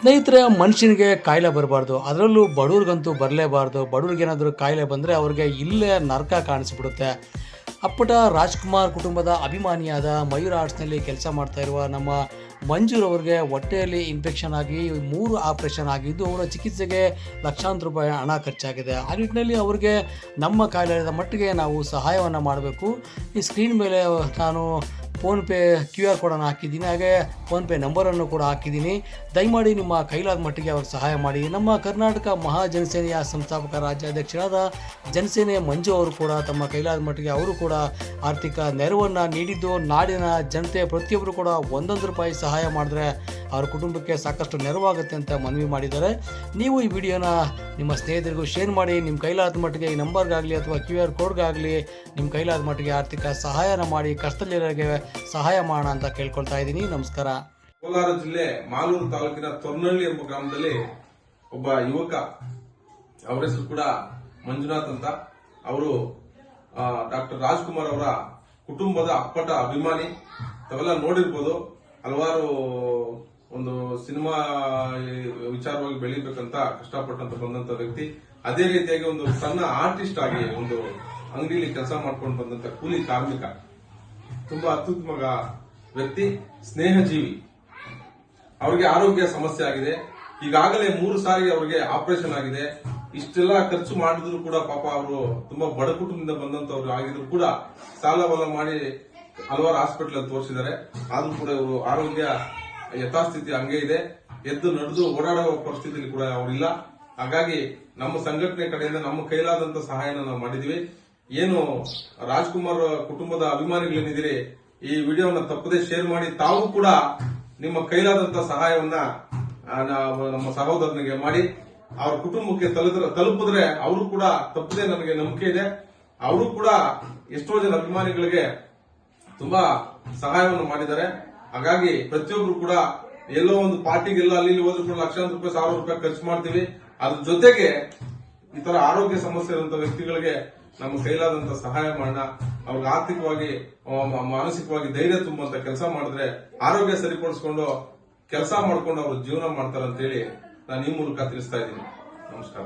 ಸ್ನೇಹಿತರೆ, ಮನುಷ್ಯನಿಗೆ ಕಾಯಿಲೆ ಬರಬಾರ್ದು. ಅದರಲ್ಲೂ ಬಡವ್ರಿಗಂತೂ ಬರಲೇಬಾರ್ದು. ಬಡವ್ರಿಗೇನಾದರೂ ಕಾಯಿಲೆ ಬಂದರೆ ಅವ್ರಿಗೆ ಇಲ್ಲೇ ನರಕ ಕಾಣಿಸ್ಬಿಡುತ್ತೆ. ಅಪ್ಪಟ ರಾಜ್ಕುಮಾರ್ ಕುಟುಂಬದ ಅಭಿಮಾನಿಯಾದ ಮಯೂರ್ ಆರ್ಟ್ಸ್ನಲ್ಲಿ ಕೆಲಸ ಮಾಡ್ತಾ ಇರುವ ನಮ್ಮ ಮಂಜೂರವ್ರಿಗೆ ಹೊಟ್ಟೆಯಲ್ಲಿ ಇನ್ಫೆಕ್ಷನ್ ಆಗಿ ಮೂರು ಆಪ್ರೇಷನ್ ಆಗಿದ್ದು ಅವರ ಚಿಕಿತ್ಸೆಗೆ ಲಕ್ಷಾಂತರ ರೂಪಾಯಿ ಹಣ ಖರ್ಚಾಗಿದೆ. ಆ ನಿಟ್ಟಿನಲ್ಲಿ ಅವರಿಗೆ ನಮ್ಮ ಕಾಯಿಲೆದ ಮಟ್ಟಿಗೆ ನಾವು ಸಹಾಯವನ್ನು ಮಾಡಬೇಕು. ಈ ಸ್ಕ್ರೀನ್ ಮೇಲೆ ನಾನು ಫೋನ್ಪೇ ಕ್ಯೂ ಆರ್ ಕೋಡನ್ನು ಹಾಕಿದ್ದೀನಿ. ಹಾಗೆ ಫೋನ್ಪೇ ನಂಬರನ್ನು ಕೂಡ ಹಾಕಿದ್ದೀನಿ. ದಯಮಾಡಿ ನಿಮ್ಮ ಕೈಲಾದ ಮಟ್ಟಿಗೆ ಅವ್ರಿಗೆ ಸಹಾಯ ಮಾಡಿ. ನಮ್ಮ ಕರ್ನಾಟಕ ಮಹಾ ಜನಸೇನೆಯ ಸಂಸ್ಥಾಪಕ ರಾಜ್ಯಾಧ್ಯಕ್ಷರಾದ ಜನಸೇನೆ ಮಂಜು ಅವರು ಕೂಡ ತಮ್ಮ ಕೈಲಾದ ಮಟ್ಟಿಗೆ ಅವರು ಕೂಡ ಆರ್ಥಿಕ ನೆರವನ್ನು ನೀಡಿದ್ದು, ನಾಡಿನ ಜನತೆ ಪ್ರತಿಯೊಬ್ಬರು ಕೂಡ ಒಂದೊಂದು ರೂಪಾಯಿ ಸಹಾಯ ಮಾಡಿದ್ರೆ ಅವ್ರ ಕುಟುಂಬಕ್ಕೆ ಸಾಕಷ್ಟು ನೆರವಾಗುತ್ತೆ ಅಂತ ಮನವಿ ಮಾಡಿದ್ದಾರೆ. ನೀವು ಈ ವಿಡಿಯೋನ ನಿಮ್ಮ ಸ್ನೇಹಿತರಿಗೂ ಶೇರ್ ಮಾಡಿ, ನಿಮ್ಮ ಕೈಲಾದ ಮಟ್ಟಿಗೆ ಈ ನಂಬರ್ಗಾಗಲಿ ಅಥವಾ ಕ್ಯೂ ಆರ್ ಕೋಡ್ಗಾಗಲಿ ನಿಮ್ಮ ಕೈಲಾದ ಮಟ್ಟಿಗೆ ಆರ್ಥಿಕ ಸಹಾಯನ ಮಾಡಿ ಕಷ್ಟದಲ್ಲಿರೋರಿಗೆ ಸಹಾಯ ಮಾಡೋಣ ಅಂತ ಕೇಳ್ಕೊಳ್ತಾ ಇದ್ದೀನಿ. ನಮಸ್ಕಾರ. ಕೋಲಾರ ಜಿಲ್ಲೆ ಮಾಲೂರು ತಾಲೂಕಿನ ತೊರ್ನಹಳ್ಳಿ ಎಂಬ ಗ್ರಾಮದಲ್ಲಿ ಒಬ್ಬ ಯುವಕ, ಅವರ ಹೆಸರು ಕೂಡ ಮಂಜುನಾಥ್ ಅಂತ. ಅವರು ಡಾಕ್ಟರ್ ರಾಜ್ಕುಮಾರ್ ಅವರ ಕುಟುಂಬದ ಅಪ್ಪಟ ಅಭಿಮಾನಿ. ತಾವೆಲ್ಲ ನೋಡಿರ್ಬೋದು, ಹಲವಾರು ಒಂದು ಸಿನಿಮಾ ವಿಚಾರವಾಗಿ ಬೆಳಿಬೇಕಂತ ಕಷ್ಟಪಟ್ಟಂತ ಬಂದಂತ ವ್ಯಕ್ತಿ, ಅದೇ ರೀತಿಯಾಗಿ ಒಂದು ಸಣ್ಣ ಆರ್ಟಿಸ್ಟ್ ಆಗಿ ಒಂದು ಅಂಗಡಿಯಲ್ಲಿ ಕೆಲಸ ಮಾಡ್ಕೊಂಡು ಬಂದಂತ ಕೂಲಿ ಕಾರ್ಮಿಕ. ತುಂಬಾ ಅತ್ಯುತ್ತಮ ವ್ಯಕ್ತಿ, ಸ್ನೇಹಜೀವಿ. ಅವರಿಗೆ ಆರೋಗ್ಯ ಸಮಸ್ಯೆ ಆಗಿದೆ. ಈಗಾಗಲೇ ಮೂರು ಸಾರಿ ಅವರಿಗೆ ಆಪರೇಷನ್ ಆಗಿದೆ. ಇಷ್ಟೆಲ್ಲ ಖರ್ಚು ಮಾಡಿದ್ರು ಕೂಡ ಪಾಪ ಅವರು ತುಂಬಾ ಬಡ ಕುಟುಂಬದಿಂದ ಬಂದಂತವ್ರು ಆಗಿದ್ರು ಕೂಡ ಸಾಲ ಮಾಡಿ ಹಲವಾರು ಹಾಸ್ಪಿಟಲ್ ತೋರಿಸಿದ್ದಾರೆ. ಆದ್ರೂ ಕೂಡ ಇವರು ಆರೋಗ್ಯ ಯಥಾಸ್ಥಿತಿ ಹಂಗೆ ಇದೆ. ಎದ್ದು ನಡೆದು ಓಡಾಡುವ ಪರಿಸ್ಥಿತಿಯಲ್ಲಿ ಕೂಡ ಅವರಿಲ್ಲ ಹಾಗಾಗಿ ನಮ್ಮ ಸಂಘಟನೆ ಕಡೆಯಿಂದ ನಮ್ಮ ಕೈಲಾದಂತ ಸಹಾಯನ ನಾವು ಮಾಡಿದೀವಿ. ಏನು ರಾಜ್ಕುಮಾರ್ ಕುಟುಂಬದ ಅಭಿಮಾನಿಗಳೇನಿದ್ದೀರಿ, ಈ ವಿಡಿಯೋನ ತಪ್ಪದೆ ಶೇರ್ ಮಾಡಿ. ತಾವು ಕೂಡ ನಿಮ್ಮ ಕೈಲಾದಂತ ಸಹಾಯವನ್ನ ನಮ್ಮ ಸಹೋದರನಿಗೆ ಮಾಡಿ. ಅವ್ರ ಕುಟುಂಬಕ್ಕೆ ತಲುಪಿದ್ರೆ ತಲುಪಿದ್ರೆ ಅವರು ಕೂಡ ತಪ್ಪದೆ ನಮಗೆ ನಂಬಿಕೆ ಇದೆ. ಅವರು ಕೂಡ ಎಷ್ಟೋ ಜನ ಅಭಿಮಾನಿಗಳಿಗೆ ತುಂಬಾ ಸಹಾಯವನ್ನು ಮಾಡಿದ್ದಾರೆ. ಹಾಗಾಗಿ ಪ್ರತಿಯೊಬ್ರು ಕೂಡ ಎಲ್ಲೋ ಒಂದು ಪಾರ್ಟಿಗೆಲ್ಲ ಅಲ್ಲಿ ಹೋದ್ರು ಕೂಡ ಲಕ್ಷಾಂತರ ರೂಪಾಯಿ, ಸಾವಿರ ರೂಪಾಯಿ ಖರ್ಚು ಮಾಡ್ತೀವಿ. ಅದ್ರ ಜೊತೆಗೆ ಈ ತರ ಆರೋಗ್ಯ ಸಮಸ್ಯೆ ಇರುವಂತ ವ್ಯಕ್ತಿಗಳಿಗೆ ನಮ್ಮ ಕೈಲಾದಂತ ಸಹಾಯ ಮಾಡೋಣ. ಅವ್ರಿಗೆ ಆರ್ಥಿಕವಾಗಿ ಮಾನಸಿಕವಾಗಿ ಧೈರ್ಯ ತುಂಬುವಂತ ಕೆಲಸ ಮಾಡಿದ್ರೆ ಆರೋಗ್ಯ ಸರಿಪಡಿಸ್ಕೊಂಡು ಕೆಲಸ ಮಾಡ್ಕೊಂಡು ಅವರು ಜೀವನ ಮಾಡ್ತಾರೆ ಅಂತ ಹೇಳಿ ನಾನು ಈ ಮೂಲಕ ತಿಳಿಸ್ತಾ ಇದ್ದೀನಿ. ನಮಸ್ಕಾರ.